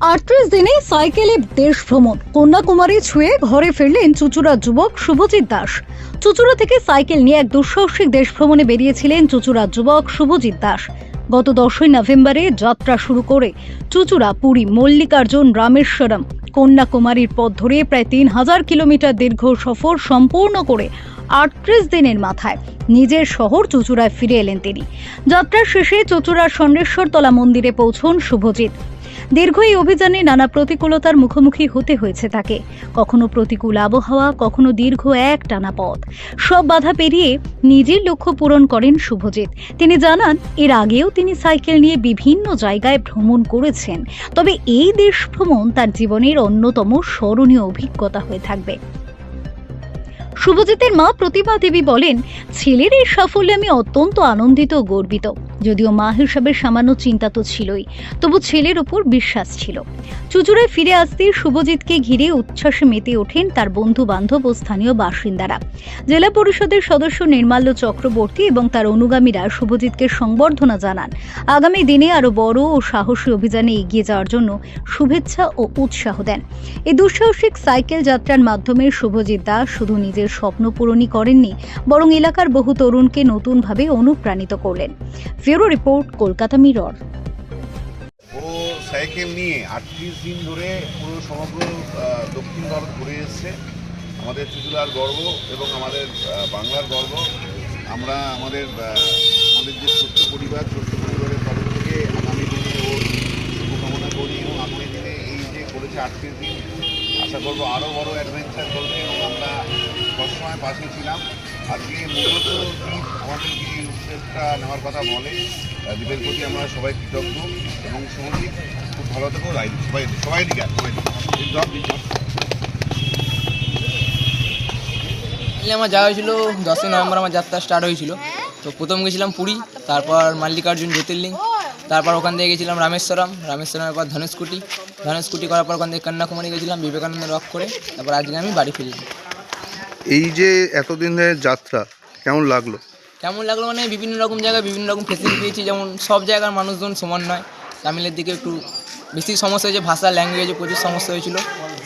আটত্রিশ দিনে সাইকেলে দেশ ভ্রমণ। কন্যাকুমারী ছুঁয়ে ঘরে ফিরলেন চুচুড়া যুবক শুভজিৎ দাস। চুচুড়া থেকে সাইকেল নিয়ে এক দুঃসাহসিক দেশ ভ্রমণে বেরিয়েছিলেন চুচুড়া যুবক শুভজিৎ দাস। গত দশই নভেম্বরে যাত্রা শুরু করে চুচুড়া, পুরী, মল্লিকার্জুন, রামেশ্বরম। কন্যাকুমারীর পথ ধরে প্রায় তিন হাজার কিলোমিটার দীর্ঘ সফর সম্পূর্ণ করে আটত্রিশ দিনের মাথায় নিজের শহর চুচুড়ায় ফিরে এলেন তিনি। যাত্রার শেষে চুচুড়ার সন্দেশ্বরতলা মন্দিরে পৌঁছন শুভজিৎ। দীর্ঘ এই অভিযানে নানা প্রতিকূলতার মুখোমুখি হতে হয়েছে তাকে। কখনো প্রতিকূল আবহাওয়া, কখনো দীর্ঘ এক টানা পথ। সব বাধা পেরিয়ে নিজের লক্ষ্য পূরণ করেন শুভজিৎ। তিনি জানান, এর আগেও তিনি সাইকেল নিয়ে বিভিন্ন জায়গায় ভ্রমণ করেছেন। তবে এই দেশ ভ্রমণ তার জীবনের অন্যতম স্মরণীয় অভিজ্ঞতা হয়ে থাকবে। শুভজিতের মা প্রতিমা দেবী বলেন, ছেলের এই সাফল্যে আমি অত্যন্ত আনন্দিত ও গর্বিত। যদিও মা হিসাবে সামান্য চিন্তা তো ছিলই, তবু ছেলের ওপর বিশ্বাস ছিল। চুচুড়ায় ফিরে আসতে শুভজিৎকে ঘিরে উচ্ছ্বাসে মেতে ওঠেন তার বন্ধু বান্ধব ও স্থানীয় বাসিন্দারা। জেলা পরিষদের সদস্য নির্মাল্য চক্রবর্তী এবং তার অনুগামীরা শুভজিৎকে সংবর্ধনা জানান। আগামী দিনে আরও বড় ও সাহসী অভিযানে এগিয়ে যাওয়ার জন্য শুভেচ্ছা ও উৎসাহ দেন। এই দুঃসাহসিক সাইকেল যাত্রার মাধ্যমে শুভজিৎ দাস শুধু নিজের স্বপ্ন পূরণই করেননি, বরং এলাকার বহু তরুণকে নতুনভাবে অনুপ্রাণিত করলেন। ফেরো রিপোর্ট, কলকাতা মিরর। ও সাইকেল নিয়ে আটত্রিশ দিন ধরে পুরো সমগ্র দক্ষিণ ভারত ঘুরে এসছে। আমাদের চুচুলার গর্ব এবং আমাদের বাংলার গর্ব। আমরা আমাদের আমাদের যে ছোট্ট পরিবার ছোট্ট পরিবারের তরফ থেকে আগামী দিনে ওর শুভকামনা করি এবং আগামী দিনে এই যে করেছে আটত্রিশ দিন, আশা করব আরও বড় অ্যাডভেঞ্চার করবে এবং আমরা সবসময় পাশে ছিলাম। আজকে মূলত এই উদ্যোগটা নেওয়ার কথা বলে দ্বীপের প্রতি আমরা সবাই কৃতজ্ঞ এবং খুব ভালো সবাই সবাই দিকে সবাই আমার যাওয়া হয়েছিল দশই নভেম্বর, আমার যাত্রা স্টার্ট হয়েছিল। তো প্রথম গেছিলাম পুরী, তারপর মাল্লিকার্জুন জ্যোতির্লিঙ্গ তারপর ওখান থেকে গেছিলাম রামেশ্বরম, রামেশ্বরমের পর ধনুষকুটি ধনুষকুটি করার পর ওখান থেকে কন্যাকুমারী গেছিলাম বিবেকানন্দ রক করে, তারপর আজকে আমি বাড়ি ফিরলাম। এই যে এতদিন ধরে যাত্রা, কেমন লাগল? কেমন লাগল মানে বিভিন্ন রকম জায়গায় বিভিন্ন রকম ফেসিলিটি পেয়েছি, যেমন সব জায়গার মানুষজন সমান নয়। তামিলের দিকে একটু বেশি সমস্যা হয়েছে, ভাষা ল্যাঙ্গুয়েজে প্রচুর সমস্যা হয়েছিল।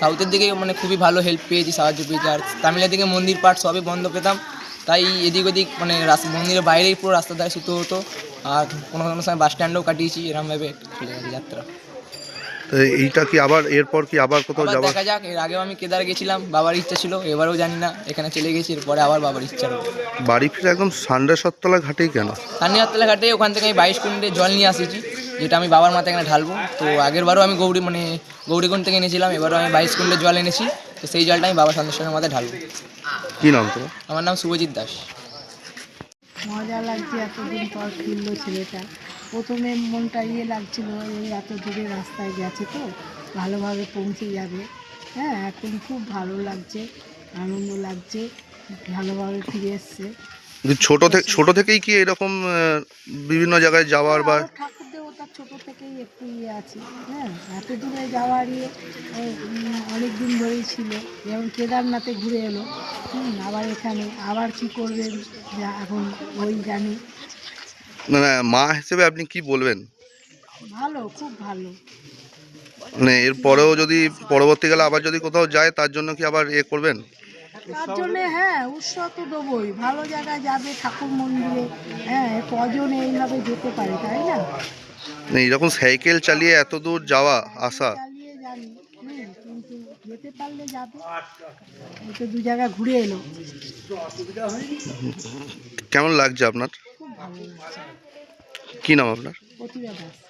সাউথের দিকে মানে খুবই ভালো হেল্প পেয়েছি, সাহায্য পেয়েছি। আর তামিলের দিকে মন্দির পাঠ সবই বন্ধ পেতাম। তাই এদিক ওদিক মানে রাস- মন্দিরের বাইরেই পুরো রাস্তা ধারে শুতে হতো। আর কোনো কোনো সময় বাস স্ট্যান্ডেও কাটিয়েছি, এরমভাবে চলে যাত্রা। এইটা কি আবার এরপর কি আবার কোথাও যাবার দেখা যাক এর আগেও আমি কেদার গেছিলাম বাবার ইচ্ছা ছিল এবারেও জানি না এখানে চলে গেছি এরপরে আবার বাবার ইচ্ছা বাড়ি ফিরে একদম সান্ডা সত্তলা ঘাটেই কেন? সান্নিহাতলা ঘাটে ওখান থেকে আমি বাইশ কুইন্টে জল নিয়ে আসিছি যেটা আমি বাবার মাথায় এখানে ঢালবো। তো আগের বারও আমি গৌরী মানে গৌরীকুণ্ড থেকে এনেছিলাম এবারও আমি বাইশ কুইন্টে জল এনেছি তো সেই জলটা আমি বাবা সন্দেশের মাথায় ঢালবো। কি নাম তোমার? আমার নাম শুভজিৎ দাস। মজা লাগছে এতদিন পর ফিরলো ছেলেটা। প্রথমে মনটা ইয়ে লাগছিল এই এত দূরে রাস্তায় গেছে তো ভালোভাবে পৌঁছে যাবে। হ্যাঁ এখন খুব ভালো লাগছে আনন্দ লাগছে ভালোভাবে ফিরে এসছে। ছোট থেকে ছোট থেকেই কি এরকম বিভিন্ন জায়গায় যাওয়ার বা ঠাকুর ছোটো থেকেই একটু ইয়ে আছে। হ্যাঁ এত দূরে যাওয়ার ইয়ে অনেক দিন ধরেই ছিল। যেমন কেদারনাথে ঘুরে এলো হুম, আবার এখানে আবার কি করবে এখন ওই জানি। মানে মা হিসেবে আপনি কি বলবেন? ভালো খুব ভালো। মানে এর পরেও যদি পরবর্তীকালে আবার যদি কোথাও যায় তার জন্য কি আবার এ করবেন? তার জন্য হ্যাঁ উৎসাহ তো দেবোই। ভালো জায়গায় যাবে ঠাকুর মন্দিরে হ্যাঁ কজন এইভাবে যেতে পারে তাই না? এরকম সাইকেল চালিয়ে এত দূর যাওয়া আসা। চালিয়ে জানি হুম, কিন্তু যেতে পারলে যাবে। এই তো দু জায়গা ঘুরে এলো। কেমন লাগছে আপনার? কি নাম আপনার? প্রতিভা দাস।